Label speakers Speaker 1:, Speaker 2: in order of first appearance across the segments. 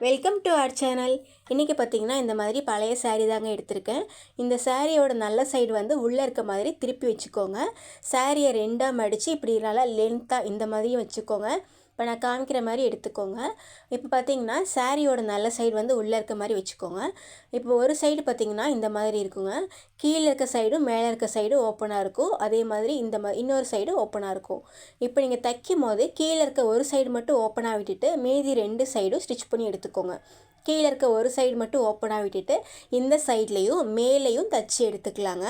Speaker 1: Welcome to R channel இன்றைக்கி பார்த்தீங்கன்னா இந்த மாதிரி பழைய saree தாங்க எடுத்திருக்கேன். இந்த சாரியோட நல்ல சைடு வந்து உள்ளே இருக்க மாதிரி திருப்பி வச்சுக்கோங்க. சாரியை ரெண்டாக மடித்து இப்படி நல்லா லென்த்தாக இந்த மாதிரியும் வச்சுக்கோங்க. இப்போ நான் காமிக்கிற மாதிரி எடுத்துக்கோங்க. இப்போ பார்த்தீங்கன்னா சாரியோட நல்ல சைடு வந்து உள்ளே இருக்க மாதிரி வச்சுக்கோங்க. இப்போ ஒரு சைடு பார்த்தீங்கன்னா இந்த மாதிரி இருக்குங்க. கீழே இருக்க சைடும் மேலே இருக்க சைடும் ஓப்பனாக இருக்கும். அதே மாதிரி இந்த மா இன்னொரு சைடு ஓப்பனாக இருக்கும். இப்போ நீங்கள் தைக்கும் போது கீழே இருக்க ஒரு சைடு மட்டும் ஓப்பனாக விட்டுட்டு மீதி ரெண்டு சைடும் ஸ்டிச் பண்ணி எடுத்துக்கோங்க. கீழே இருக்க ஒரு சைடு மட்டும் ஓப்பனாக விட்டுட்டு இந்த சைட்லேயும் மேலேயும் தச்சு எடுத்துக்கலாங்க.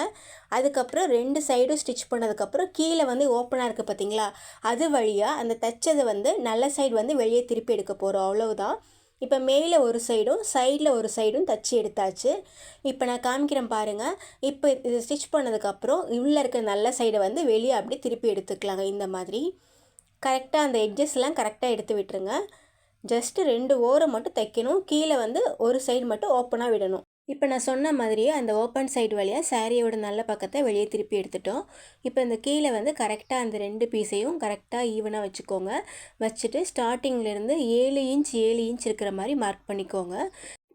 Speaker 1: அதுக்கப்புறம் ரெண்டு சைடும் ஸ்டிச் பண்ணதுக்கப்புறம் கீழே வந்து ஓப்பனாக இருக்குது பார்த்தீங்களா அது வழியாக அந்த தைச்சதை வந்து நல்ல சைடு வந்து வெளியே திருப்பி எடுக்க போகிறோம் அவ்வளவுதான். இப்போ மேலே ஒரு சைடும் சைடில் ஒரு சைடும் தச்சு எடுத்தாச்சு. இப்போ நான் காமிக்கிறேன் பாருங்கள் இப்போ இது ஸ்டிச் பண்ணதுக்கப்புறம் உள்ளே இருக்க நல்ல சைடை வந்து வெளியே அப்படியே திருப்பி எடுத்துக்கலாங்க. இந்த மாதிரி. கரெக்டாக அந்த எட்ஜஸ்லாம் கரெக்டாக எடுத்து விட்டுருங்க. ஜஸ்ட்டு ரெண்டு ஓரம் மட்டும் தைக்கணும். கீழே வந்து ஒரு சைடு மட்டும் ஓப்பனாக விடணும். இப்போ நான் சொன்ன மாதிரியே அந்த ஓப்பன் சைடு வழியாக சாரியோட நல்ல பக்கத்தை வெளியே திருப்பி எடுத்துட்டோம். இப்போ இந்த கீழே வந்து கரெக்டாக அந்த ரெண்டு பீஸையும் கரெக்டாக ஈவனாக வச்சுக்கோங்க. வச்சுட்டு ஸ்டார்டிங்லேருந்து ஏழு இன்ச் ஏழு இன்ச் இருக்கிற மாதிரி மார்க் பண்ணிக்கோங்க.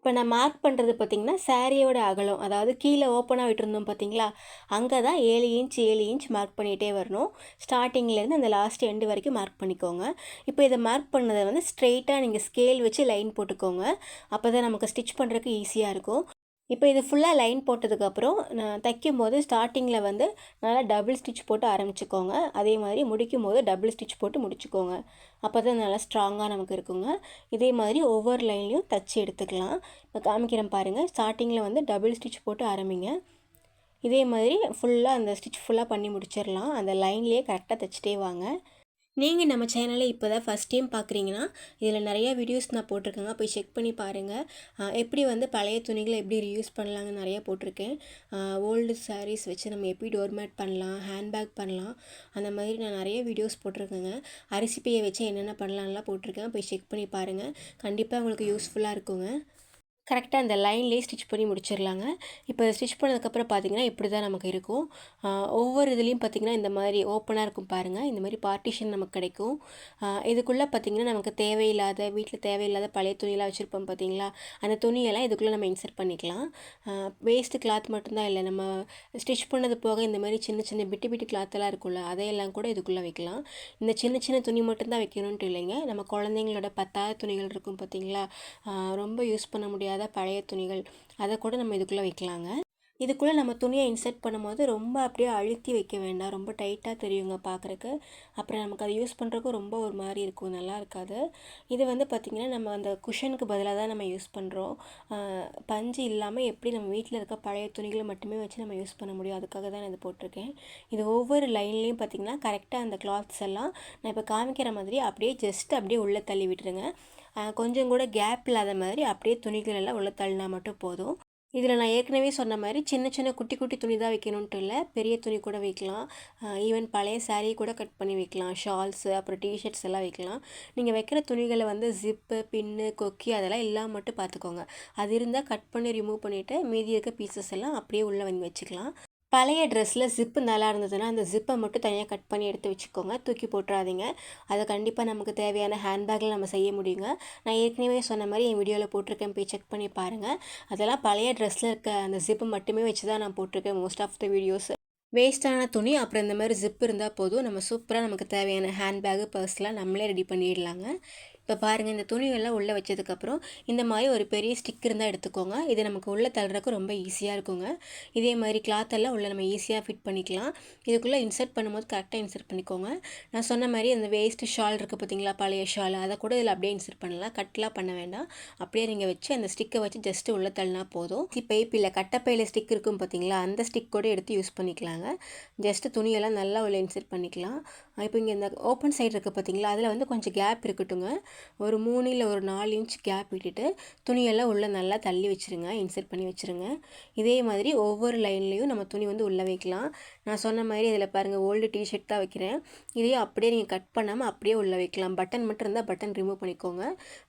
Speaker 1: இப்போ நான் மார்க் பண்ணுறது பார்த்திங்கன்னா சாரியோட அகலம் அதாவது கீழே ஓப்பனாக விட்டுருந்தோம் பார்த்தீங்களா அங்கே தான் ஏழு இன்ச் ஏழு இன்ச் மார்க் பண்ணிகிட்டே வரணும். ஸ்டார்டிங்லேருந்து அந்த லாஸ்ட் எண்டு வரைக்கும் மார்க் பண்ணிக்கோங்க. இப்போ இதை மார்க் பண்ணதை வந்து ஸ்ட்ரெயிட்டாக நீங்கள் ஸ்கேல் வச்சு லைன் போட்டுக்கோங்க. அப்போ தான் நமக்கு ஸ்டிச் பண்ணுறதுக்கு ஈஸியாக இருக்கும். இப்போ இது ஃபுல்லாக லைன் போட்டதுக்கப்புறம் நான் தைக்கும் போது ஸ்டார்டிங்கில் வந்து நல்லா டபுள் ஸ்டிச் போட்டு ஆரம்பிச்சுக்கோங்க. அதே மாதிரி முடிக்கும் போது டபுள் ஸ்டிச் போட்டு முடிச்சுக்கோங்க. அப்போ தான் நல்லா ஸ்ட்ராங்காக நமக்கு இருக்குங்க. இதே மாதிரி ஒவ்வொரு லைன்லையும் தச்சு எடுத்துக்கலாம். இப்போ காமிக்கிறேன் பாருங்கள் ஸ்டார்டிங்கில் வந்து டபுள் ஸ்டிச் போட்டு ஆரம்பிங்க. இதே மாதிரி ஃபுல்லாக அந்த ஸ்டிச் ஃபுல்லாக பண்ணி முடிச்சிடலாம். அந்த லைன்லேயே கரெக்டாக தைச்சிட்டே வாங்க. நீங்கள் நம்ம சேனலை இப்போ தான் ஃபஸ்ட் டைம் பார்க்குறீங்கன்னா இதில் நிறைய வீடியோஸ் நான் போட்டிருக்கேங்க. போய் செக் பண்ணி பாருங்கள் எப்படி வந்து பழைய துணிகளை எப்படி ரியூஸ் பண்ணலாங்க நிறைய போட்டிருக்கேன். ஓல்டு சாரீஸ் வச்சு நம்ம எப்படி டோர்மேட் பண்ணலாம் ஹேண்ட்பேக் பண்ணலாம் அந்த மாதிரி நான் நிறைய வீடியோஸ் போட்டிருக்கேங்க. அரிசி பையை வச்சு என்னென்ன பண்ணலாம்லாம் போட்டிருக்கேன். போய் செக் பண்ணி பாருங்கள் கண்டிப்பாக உங்களுக்கு யூஸ்ஃபுல்லாக இருக்குங்க. கரெக்டாக அந்த லைன்லேயே ஸ்டிச் பண்ணி முடிச்சிடலாங்க இப்போ ஸ்டிச் பண்ணதுக்கப்புறம் பார்த்தீங்கன்னா இப்படி தான் நமக்கு இருக்கும். ஒவ்வொரு இதுலேயும் பார்த்தீங்கன்னா இந்த மாதிரி ஓப்பனாக இருக்கும் பாருங்கள் இந்த மாதிரி பார்ட்டிஷன் நமக்கு கிடைக்கும். இதுக்குள்ளே பார்த்தீங்கன்னா நமக்கு தேவையில்லாத வீட்டில் தேவையில்லாத பழைய துணியெல்லாம் வச்சுருப்போம் பார்த்தீங்களா அந்த துணியெல்லாம் இதுக்குள்ளே நம்ம இன்சர்ட் பண்ணிக்கலாம். வேஸ்ட்டு கிளாத் மட்டும்தான் இல்லை. நம்ம ஸ்டிச் பண்ணது போக இந்த மாதிரி சின்ன சின்ன பிட்டு பிட்டு கிளாத்தெல்லாம் இருக்கும்ல அதையெல்லாம் கூட இதுக்குள்ளே வைக்கலாம். இந்த சின்ன சின்ன துணி மட்டும்தான் வைக்கணுன்ட்டு இல்லைங்க. நம்ம குழந்தைங்களோட பத்தாத துணிகள் இருக்கும் பார்த்தீங்களா ரொம்ப யூஸ் பண்ண முடியாது பழைய துணிகள் அதை கூட நம்ம இதுக்குள்ளே வைக்கலாங்க. இதுக்குள்ளே நம்ம துணியை இன்சர்ட் பண்ணும்போது ரொம்ப அப்படியே அழுத்தி வைக்க வேண்டாம். ரொம்ப டைட்டாக தெரியுங்க பார்க்குறக்கு அப்புறம் நமக்கு அதை யூஸ் பண்ணுறக்கும் ரொம்ப ஒரு மாதிரி இருக்கும். நல்லா இருக்காது. இது வந்து பார்த்திங்கன்னா நம்ம அந்த குஷனுக்கு பதிலாக தான் நம்ம யூஸ் பண்ணுறோம் பஞ்சு இல்லாமல் எப்படி நம்ம வீட்டில் இருக்க பழைய துணிகளை மட்டுமே வச்சு நம்ம யூஸ் பண்ண முடியும்? அதுக்காக தான் இது போட்டிருக்கேன். இது ஒவ்வொரு லைன்லேயும் பார்த்திங்கன்னா கரெக்டாக அந்த கிளாத்ஸ் எல்லாம் நான் இப்போ காமிக்கிற மாதிரி அப்படியே ஜஸ்ட் அப்படியே உள்ளே தள்ளி விட்டுருங்க. கொஞ்சம் கூட கேப் இல்லாத மாதிரி அப்படியே துணிகள் எல்லாம் உள்ளே தள்ளினா மட்டும் போதும். இதில் நான் ஏற்கனவே சொன்ன மாதிரி சின்ன சின்ன குட்டி குட்டி துணி தான் வைக்கணுன்ட்டு இல்லை பெரிய துணி கூட வைக்கலாம். ஈவன் பழைய சாரீ கூட கட் பண்ணி வைக்கலாம். ஷால்ஸு அப்புறம் டிஷர்ட்ஸ் எல்லாம் வைக்கலாம். நீங்கள் வைக்கிற துணிகளை வந்து ஜிப்பு பின்னு கொக்கி அதெல்லாம் இல்லாமல் மட்டும் பார்த்துக்கோங்க. அது இருந்தால் கட் பண்ணி ரிமூவ் பண்ணிவிட்டு மீதி இருக்க பீசஸ் எல்லாம் அப்படியே உள்ளே வாங்கி வச்சுக்கலாம். பழைய ட்ரெஸ்ஸில் ஜிப்பு நல்லா இருந்ததுன்னா அந்த ஜிப்பை மட்டும் தனியாக கட் பண்ணி எடுத்து வச்சுக்கோங்க. தூக்கி போட்டுறாதீங்க. அதை கண்டிப்பாக நமக்கு தேவையான ஹேண்ட்பேக்கில் நம்ம செய்ய முடியுங்க. நான் ஏற்கனவே சொன்ன மாதிரி என் வீடியோவில் போட்டிருக்கேன். போய் செக் பண்ணி பாருங்கள் அதெல்லாம் பழைய ட்ரெஸ்ஸில் இருக்க அந்த ஜிப்பு மட்டுமே வச்சு தான் நான் போட்டிருக்கேன் மோஸ்ட் ஆஃப் த வீடியோஸ் வேஸ்ட்டான துணி அப்புறம் இந்த மாதிரி ஜிப் இருந்தால் போதும். நம்ம சூப்பராக நமக்கு தேவையான ஹேண்ட்பேக்கு பர்ஸ்லாம் நம்மளே ரெடி பண்ணிடலாங்க. இப்போ பாருங்கள் இந்த துணியெல்லாம் உள்ளே வச்சதுக்கப்புறம் இந்த மாதிரி ஒரு பெரிய ஸ்டிக் இருந்தால் எடுத்துக்கோங்க. இது நமக்கு உள்ளே தள்ளுறதுக்கு ரொம்ப ஈஸியாக இருக்குங்க. இதே மாதிரி கிளாத்தெல்லாம் உள்ளே நம்ம ஈஸியாக ஃபிட் பண்ணிக்கலாம். இதுக்குள்ளே இன்சர்ட் பண்ணும்போது கரெக்டாக இன்சர்ட் பண்ணிக்கோங்க. நான் சொன்ன மாதிரி அந்த வேஸ்ட்டு ஷால் இருக்குது பார்த்தீங்களா பழைய ஷால் அதை கூட இதில் அப்படியே இன்சர்ட் பண்ணலாம். கட்லாம் பண்ண வேண்டாம். அப்படியே நீங்கள் வச்சு அந்த ஸ்டிக்கை வச்சு ஜஸ்ட்டு உள்ளே தள்ளினா போதும். பைப் இல்லை கட்டப்பையில் ஸ்டிக் இருக்கும் பார்த்தீங்களா அந்த ஸ்டிக் கூட எடுத்து யூஸ் பண்ணிக்கலாங்க. ஜஸ்ட்டு துணியெல்லாம் நல்லா உள்ள இன்சர்ட் பண்ணிக்கலாம். இப்போ இங்கே இந்த ஓப்பன் சைடு இருக்குது பார்த்தீங்களா அதில் வந்து கொஞ்சம் கேப் இருக்கட்டுங்க. ஒரு மூணு இல்லை ஒரு நாலு இன்ச் கேப் விட்டுட்டு துணியெல்லாம் உள்ளே நல்லா தள்ளி வச்சுருங்க இன்சர்ட் பண்ணி வச்சுருங்க. இதே மாதிரி ஒவ்வொரு லைன்லேயும் நம்ம துணி வந்து உள்ளே வைக்கலாம். நான் சொன்ன மாதிரி இதில் பாருங்கள் ஓல்டு டிஷர்ட் தான் வைக்கிறேன். இதையும் அப்படியே நீங்கள் கட் பண்ணாமல் அப்படியே உள்ளே வைக்கலாம். பட்டன் மட்டும் இருந்தால் பட்டன் ரிமூவ் பண்ணிக்கோங்க.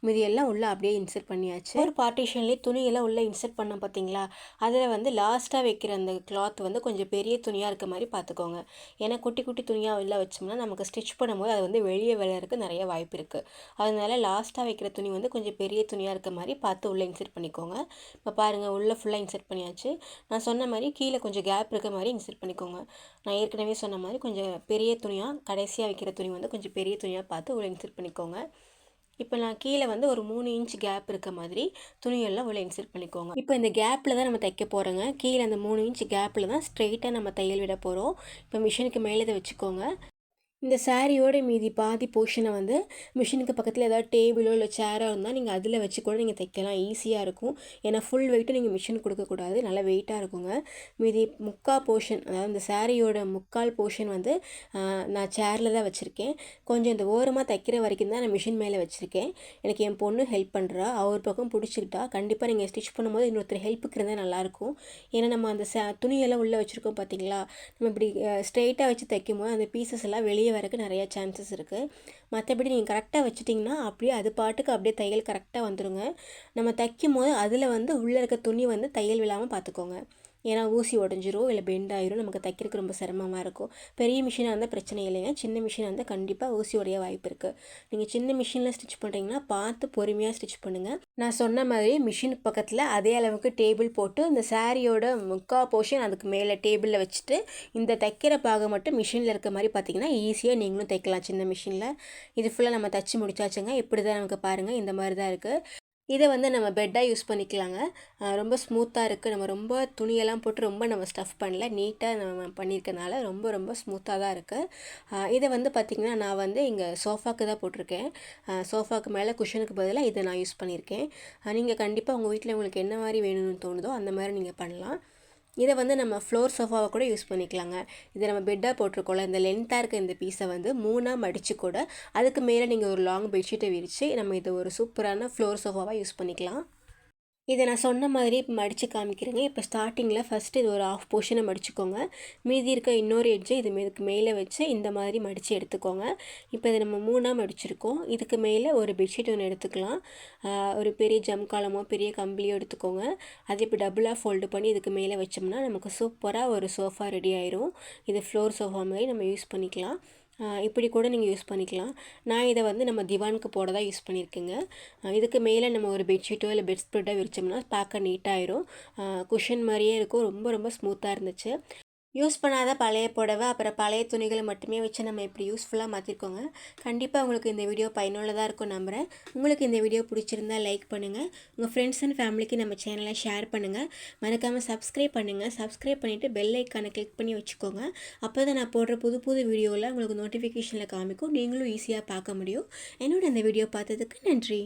Speaker 1: மீதியெல்லாம் உள்ளே அப்படியே இன்சர்ட் பண்ணியாச்சு. ஒரு பார்ட்டிஷன்லேயே துணியெல்லாம் உள்ளே இன்சர்ட் பண்ண பார்த்தீங்களா அதில் வந்து லாஸ்ட்டாக வைக்கிற அந்த கிளாத் வந்து கொஞ்சம் பெரிய துணியாக இருக்க மாதிரி பார்த்துக்கோங்க ஏன்னா குட்டி குட்டி துணியாக உள்ளே வச்சோம்னா நமக்கு ஸ்டிச் பண்ணும்போது அது வந்து வெளியே விளையாறதுக்கு நிறைய வாய்ப்பு இருக்குது அது அதனால் லாஸ்ட்டாக வைக்கிற துணி வந்து கொஞ்சம் பெரிய துணியாக இருக்க மாதிரி பார்த்து உள்ளே இன்செர்ட் பண்ணிக்கோங்க. இப்போ பாருங்கள் உள்ளே ஃபுல்லாக இன்செர்ட் பண்ணியாச்சு. நான் சொன்ன மாதிரி கீழே கொஞ்சம் கேப் இருக்க மாதிரி இன்செர்ட் பண்ணிக்கோங்க. நான் ஏற்கனவே சொன்ன மாதிரி கொஞ்சம் பெரிய துணியாக கடைசியாக வைக்கிற துணி வந்து கொஞ்சம் பெரிய துணியாக பார்த்து உள்ளே இன்சர்ட் பண்ணிக்கோங்க. இப்போ நான் கீழே வந்து ஒரு மூணு இன்ச் கேப் இருக்க மாதிரி துணியெல்லாம் உள்ள இன்செர்ட் பண்ணிக்கோங்க. இப்போ இந்த கேப்பில் தான் நம்ம தைக்க போகிறோங்க கீழே அந்த மூணு இன்ச் கேப்பில் தான் ஸ்ட்ரெயிட்டாக நம்ம தையல் விட போகிறோம் இப்போ மிஷினுக்கு மேலே இதை வச்சுக்கோங்க. இந்த சாரியோட மீதி பாதி போர்ஷனை வந்து மிஷினுக்கு பக்கத்தில் ஏதாவது டேபிளோ இல்லை சேரோ இருந்தால் நீங்கள் அதில் வச்சு கூட நீங்கள் தைக்கலாம். ஈஸியாக இருக்கும். ஏன்னா ஃபுல் வெயிட்டு நீங்கள் மிஷின் கொடுக்கக்கூடாது நல்லா வெயிட்டாக இருக்குங்க. மீதி முக்கால் போர்ஷன் அதாவது இந்த சாரியோட முக்கால் போர்ஷன் வந்து நான் சேரில் தான் வச்சுருக்கேன். கொஞ்சம் இந்த ஓரமாக தைக்கிற வரைக்கும் தான் நான் மிஷின் மேலே வச்சுருக்கேன். எனக்கு என் பொண்ணு ஹெல்ப் பண்ணுறா அவர் பக்கம் பிடிச்சிக்கிட்டா. கண்டிப்பாக நீங்கள் ஸ்டிச் பண்ணும்போது இன்னொருத்தர் ஹெல்ப்புக்கு இருந்தால் நல்லாயிருக்கும் ஏன்னா நம்ம அந்த சே துணியெல்லாம் உள்ளே வச்சுருக்கோம் பார்த்தீங்களா நம்ம இப்படி ஸ்ட்ரெயிட்டாக வச்சு தைக்கும் போது அந்த பீசஸ் எல்லாம் வெளியே வரக்கு நிறையா சான்சஸ் இருக்குது மற்றபடி நீங்கள் கரெக்டாக வச்சுட்டிங்கன்னா அப்படியே அது பாட்டுக்கு அப்படியே தையல் கரெக்டாக வந்துடுங்க நம்ம தைக்கும் போது அதில் வந்து உள்ளே இருக்க துணி வந்து தையல் விழாமல் பார்த்துக்கோங்க ஏன்னா ஊசி உடஞ்சிரும் இல்லை பெண்ட் ஆயிரும் நமக்கு தைக்கிறதுக்கு ரொம்ப சிரமமாக இருக்கும். பெரிய மிஷினாக இருந்தால் பிரச்சனை இல்லைங்க. சின்ன மிஷினாக இருந்தால் கண்டிப்பாக ஊசி உடைய வாய்ப்பு இருக்குது நீங்கள் சின்ன மிஷினில் ஸ்டிச் பண்ணுறீங்கன்னா பார்த்து பொறுமையாக ஸ்டிச் பண்ணுங்கள் நான் சொன்ன மாதிரி மிஷின் பக்கத்தில் அதே அளவுக்கு டேபிள் போட்டு இந்த சாரியோட முக்கா போர்ஷன் அதுக்கு மேலே டேபிளில் வச்சுட்டு இந்த தைக்கிற பாகம் மட்டும் மிஷினில் இருக்க மாதிரி பார்த்தீங்கன்னா ஈஸியாக நீங்களும் தைக்கலாம் சின்ன மிஷினில் இது ஃபுல்லாக நம்ம தச்சு முடிச்சாச்சுங்க. இப்படி தான் நமக்கு பாருங்கள் இந்த மாதிரி தான் இருக்குது இதை வந்து நம்ம பெட்டாக யூஸ் பண்ணிக்கலாங்க. ரொம்ப ஸ்மூத்தாக இருக்குது நம்ம ரொம்ப துணியெல்லாம் போட்டு ரொம்ப நம்ம ஸ்டஃப் பண்ணல. நீட்டாக நம்ம பண்ணியிருக்கனால ரொம்ப ரொம்ப ஸ்மூத்தாக தான் இருக்குது இதை வந்து பார்த்திங்கன்னா நான் வந்து இங்கே சோஃபாக்கு தான் போட்டிருக்கேன். சோஃபாக்கு மேலே குஷனுக்கு பதிலாக இதை நான் யூஸ் பண்ணியிருக்கேன் நீங்கள் கண்டிப்பாக உங்கள் வீட்டில் உங்களுக்கு என்ன மாதிரி வேணும்னு தோணுதோ அந்த மாதிரி நீங்கள் பண்ணலாம். இதை வந்து நம்ம ஃப்ளோர் சோஃபாவை கூட யூஸ் பண்ணிக்கலாங்க. இதை நம்ம பெட்டாக போட்டிருக்கோம்ல இந்த லென்த்தாக இருக்க இந்த பீஸை வந்து மூணாக மடித்து கூட அதுக்கு மேலே நீங்கள் ஒரு லாங் பெட்ஷீட்டை விரித்து நம்ம இதை ஒரு சூப்பரான ஃப்ளோர் சோஃபாவாக யூஸ் பண்ணிக்கலாம். இதை நான் சொன்ன மாதிரி இப்போ மடித்து காமிக்கிறேங்க. இப்போ ஸ்டார்டிங்கில் ஃபஸ்ட்டு இது ஒரு ஆஃப் போர்ஷனை மடிச்சுக்கோங்க. மீதி இருக்க இன்னொரு எட்ஜை இது இதுக்கு மேலே வச்சு இந்த மாதிரி மடித்து எடுத்துக்கோங்க. இப்போ இதை நம்ம மூணாக மடிச்சிருக்கோம். இதுக்கு மேலே ஒரு பெட்ஷீட் ஒன்று எடுத்துக்கலாம். ஒரு பெரிய ஜம்காலமோ பெரிய கம்பளியோ எடுத்துக்கோங்க. அது இப்போ டபுளாக ஃபோல்டு பண்ணி இதுக்கு மேலே வச்சோம்னா நமக்கு சூப்பராக ஒரு சோஃபா ரெடி ஆயிரும். இது ஃப்ளோர் சோஃபா மாதிரி நம்ம யூஸ் பண்ணிக்கலாம். இப்படி கூட நீங்கள் யூஸ் பண்ணிக்கலாம். நான் இதை வந்து நம்ம திவானுக்கு போட தான் யூஸ் பண்ணியிருக்கேங்க இதுக்கு மேலே நம்ம ஒரு பெட்ஷீட்டோ இல்லை பெட் ஸ்ப்ரெட்டோ விரிச்சோம்னா பார்க்க நீட்டாயிரும் குஷன் மாதிரியே இருக்கும். ரொம்ப ரொம்ப ஸ்மூத்தாக இருந்துச்சு. யூஸ் பண்ணாத பழைய புடவை அப்புறம் பழைய துணிகளை மட்டுமே வச்சு நம்ம இப்படி யூஸ்ஃபுல்லாக மாற்றிருக்கோங்க கண்டிப்பாக உங்களுக்கு இந்த வீடியோ பயனுள்ளதாக இருக்கும் நம்புகிறேன் உங்களுக்கு இந்த வீடியோ பிடிச்சிருந்தா லைக் பண்ணுங்கள் உங்கள் ஃப்ரெண்ட்ஸ் அண்ட் ஃபேமிலிக்கு நம்ம சேனலை ஷேர் பண்ணுங்கள் மறக்காமல் சப்ஸ்கிரைப் பண்ணுங்கள் சப்ஸ்கிரைப் பண்ணிவிட்டு பெல் ஐக்கானை கிளிக் பண்ணி வச்சுக்கோங்க. அப்போ தான் நான் போடுற புது புது வீடியோவில் உங்களுக்கு நோட்டிஃபிகேஷனில் காமிக்கும். நீங்களும் ஈஸியாக பார்க்க முடியும். என்னோட இந்த வீடியோ பார்த்ததுக்கு நன்றி.